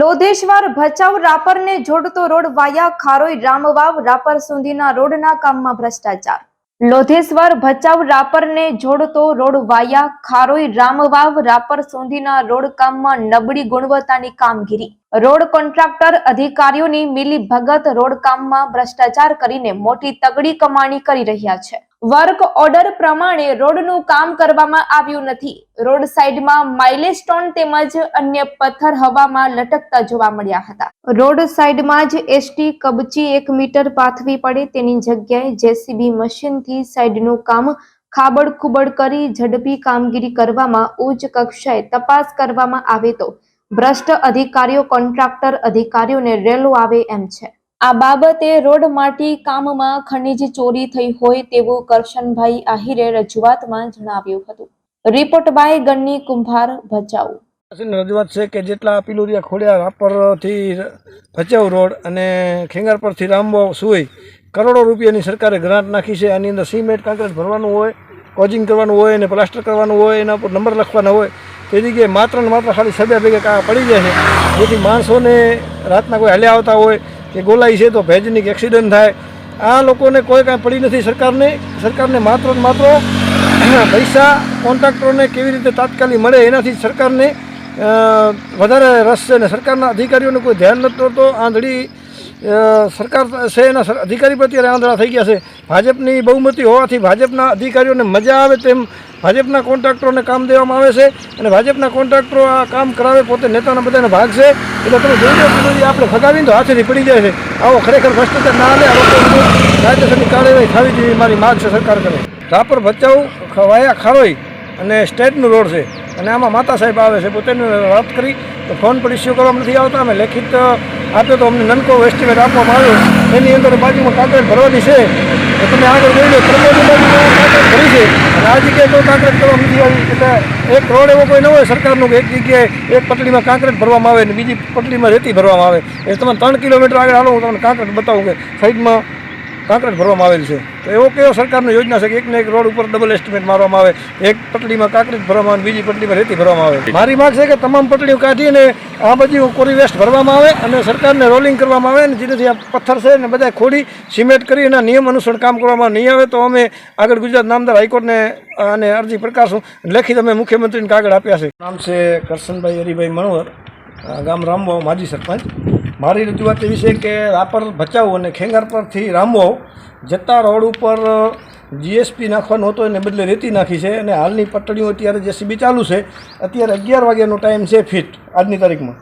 લોધેશ્વર ભચાઉ રાપરને જોડતો road via Kharoi Ramvav Rapar સુધીના રોડના કામમાં ભ્રષ્ટાચાર. લોધેશ્વર ભચાઉ રાપરને જોડતો રોડ વાયા ખારોઈ રામવાવ રાપર સુધીના રોડ કામમાં નબળી ગુણવત્તાની કામગીરી. રોડ કોન્ટ્રાક્ટર અધિકારીઓની મિલી ભગત રોડ કામમાં ભ્રષ્ટાચાર કરીને મોટી તગડી કમાણી કરી રહ્યા છે. વર્ક ઓર્ડર પ્રમાણે રોડનું કામ કરવામાં આવ્યું નથી. રોડ સાઈડમાં માઇલેસ્ટોન તેમજ અન્ય પથ્થર હવામાં લટકતા જોવા મળ્યા હતા. રોડ સાઈડમાં જ એસટી કબચી એક મીટર પાથવી પડે તેની જગ્યાએ જેસીબી મશીનથી સાઈડનું કામ ખાબડ ખુબડ કરી ઝડપી કામગીરી કરવામાં ઉચ્ચ કક્ષાએ તપાસ કરવામાં આવે તો ભ્રષ્ટ અધિકારીઓ, કોન્ટ્રાક્ટર અધિકારીઓને રેલો આવે એમ છે. આ બાબતે રોડ માટી કામમાં ખનીજ ચોરી થઈ હોય તેવું કરશનભાઈ આહિરે રજૂઆતમાં જણાવ્યું હતું. રિપોર્ટ બાય ગન્ની કુંભાર ભચાઉ. રજૂઆત છે કે જેટલા પિલુરિયા ખોડિયા રાપરથી ભચાઉ રોડ અને ખેંગાર પરથી રામબો સુઈ કરોડો રૂપિયાની સરકારે ગ્રાન્ટ નાખી છે. આની અંદર સિમેન્ટ, કાંકરેજ ભરવાનું હોય, કોજિંગ કરવાનું હોય અને પ્લાસ્ટર કરવાનું હોય, એના ઉપર નંબર લખવાના હોય, તે જગ્યાએ માત્ર ને માત્ર ખાલી સભ્યા ભેગા પડી જાય છે. જેથી માણસોને રાતના કોઈ હાલ્યા આવતા હોય કે ગોલાઈ છે તો ભેજની એક્સિડન્ટ થાય. આ લોકોને કોઈ કાંઈ પડી નથી સરકારને. સરકારને માત્ર માત્ર પૈસા કોન્ટ્રાક્ટરોને કેવી રીતે તાત્કાલિક મળે એનાથી સરકારને વધારે રસ છે ને સરકારના અધિકારીઓને કોઈ ધ્યાન નથી દોરતો. આંધળી સરકાર છે એના અધિકારી પ્રત્યે આંધળા થઈ ગયા છે. ભાજપની બહુમતી હોવાથી ભાજપના અધિકારીઓને મજા આવે તેમ ભાજપના કોન્ટ્રાક્ટરોને કામ દેવામાં આવે છે અને ભાજપના કોન્ટ્રાક્ટરો આ કામ કરાવે પોતે નેતાના બધાનો ભાગ છે. એટલે તમે જોઈ લો કે આપણે ફગાવીને તો હાથેથી પડી જાય છે. આવો ખરેખર ભ્રષ્ટાચાર ના લે આ લોકો કાયદેસરની કાર્યવાહી થવી જોઈએ, મારી માગ છે સરકાર કરે. રાપર ભચાઉ વાયા ખારોઈ અને સ્ટેટનું રોડ છે. અને આમાં માતા સાહેબ આવે છે પોતે વાત કરી, તો ફોન પર ઇસ્યુ કરવામાં નથી આવતા. અમે લેખિત આપ્યો તો અમને નનકો એસ્ટિમેટ આપવામાં આવ્યો. એની અંદર બાજુમાં કાંકરેજ ભરવાની છે. તો તમે આગળ જોઈ લો ત્રંબોની બાજુમાં ભરી છે. અને આ જગ્યાએ કોઈ કાંકરેજ કરવા બીજી આવી, એટલે એક રોડ એવો કોઈ ન હોય, સરકારનું એક જગ્યાએ એક પટલીમાં કાંકરેજ ભરવામાં આવે અને બીજી પટલીમાં રેતી ભરવામાં આવે. એ તમે ત્રણ કિલોમીટર આગળ હાલો, હું તમને કાંકરેજ બતાવું કે સાઈડમાં કાંકરેજ ભરવામાં આવેલ છે. તો એવો કેવો સરકારની યોજના છે કે એકને એક રોડ ઉપર ડબલ એસ્ટિમેટ મારવામાં આવે એક પટલીમાં કાંકરેજ ભરવામાં આવે બીજી પટલીમાં રેતી ભરવામાં આવે. મારી માંગ છે કે તમામ પટલીઓ કાઢીને આ બધી કોરી વેસ્ટ ભરવામાં આવે અને સરકારને રોલિંગ કરવામાં આવે અને જેનાથી આ પથ્થર છે ને બધા ખોડી સિમેન્ટ કરી એના નિયમ અનુસાર કામ કરવામાં નહીં આવે તો અમે આગળ ગુજરાત નામદાર હાઈકોર્ટને અને અરજી પ્રકાશું લેખિત અમે મુખ્યમંત્રીને કાગળ આપ્યા છે. નામ છે કરશનભાઈ હરિભાઈ મણવર અ, ગામ રામવાવ માજી સરપંચ. મારી રજૂઆત એવી છે કે રાપર ભચાઉ અને ખેંગાર પરથી રામવાવ જતા રોડ ઉપર જીએસપી નાખવાનો હતો એને બદલે રેતી નાખી છે અને હાલની પટડીઓ અત્યારે જેસીબી ચાલુ છે, અત્યારે અગિયાર વાગ્યાનો ટાઈમ છે ફિટ આજની તારીખમાં.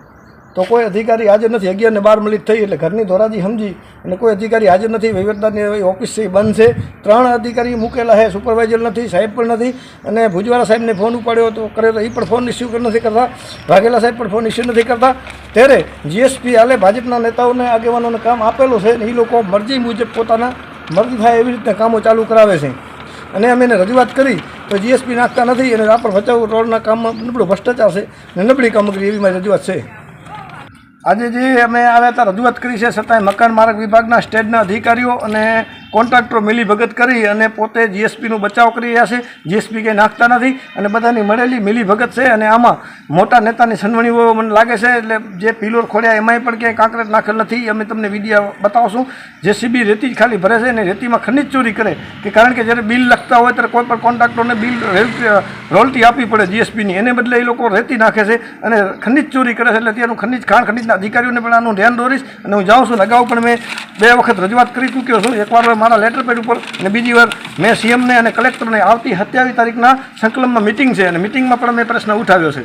તો કોઈ અધિકારી હાજર નથી. અગિયાર ને બાર મિનિટ થઈ એટલે ઘરની ધોરાજી સમજી અને કોઈ અધિકારી હાજર નથી. વહીવટદારની ઓફિસ છે બંધ છે. ત્રણ અધિકારી મૂકેલા છે, સુપરવાઇઝર નથી, સાહેબ પણ નથી અને ભુજવાળા સાહેબને ફોન ઉપાડ્યો તો કર્યો તો એ પણ ફોન ઇસ્યુ નથી કરતા. વાઘેલા સાહેબ પણ ફોન ઇસ્યુ નથી કરતા. ત્યારે જીએસપી હાલે ભાજપના નેતાઓને આગેવાનોને કામ આપેલું છે ને એ લોકો મરજી મુજબ પોતાના મરજી થાય એવી રીતે કામો ચાલુ કરાવે છે. અને અમે એને રજૂઆત કરી તો જીએસપી નાખતા નથી અને રાપર ભચાઉ રોડના કામમાં નબળો ભ્રષ્ટાચાર છે અને નબળી કામગીરી એવી મારી રજૂઆત છે. આજે જે અમે આવ્યા હતા, રજૂઆત કરી છે, છતાંય મકાન માર્ગ વિભાગના સ્ટેટના અધિકારીઓ અને કોન્ટ્રાક્ટરો મિલીભગત કરી અને પોતે જીએસપીનો બચાવ કરી રહ્યા છે. જીએસપી કંઈ નાખતા નથી અને બધાની મળેલી મિલીભગત છે અને આમાં મોટા નેતાની સનવણીઓ મને લાગે છે એટલે જે પિલોર ખોડ્યા એમાંય પણ ક્યાંય કાંકરેજ નાખેલ નથી. અમે તમને વિડીયા બતાવશું. જેસીબી રેતી જ ખાલી ભરે છે અને રેતીમાં ખનિજ ચોરી કરે કે કારણ કે જ્યારે બિલ લખતા હોય ત્યારે કોઈ પણ કોન્ટ્રાક્ટરને બિલ રોયલ્ટી આપવી પડે જીએસપીની. એને બદલે એ લોકો રેતી નાખે છે અને ખનિજ ચોરી કરે છે એટલે ત્યાંનું ખનિજ, ખાણ ખનિજના અધિકારીઓને પણ આનું ધ્યાન દોરીશ અને હું જાઉં છું. અગાઉ પણ મેં બે વખત રજૂઆત કરી ચૂક્યો છું. એકવાર મારા લેટર પેડ ઉપર અને બીજી વાર મેં સીએમને અને કલેક્ટરને આવતી સત્યાવીસ તારીખના સંકલનમાં મિટિંગ છે અને મિટિંગમાં પણ મેં પ્રશ્ન ઉઠાવ્યો છે.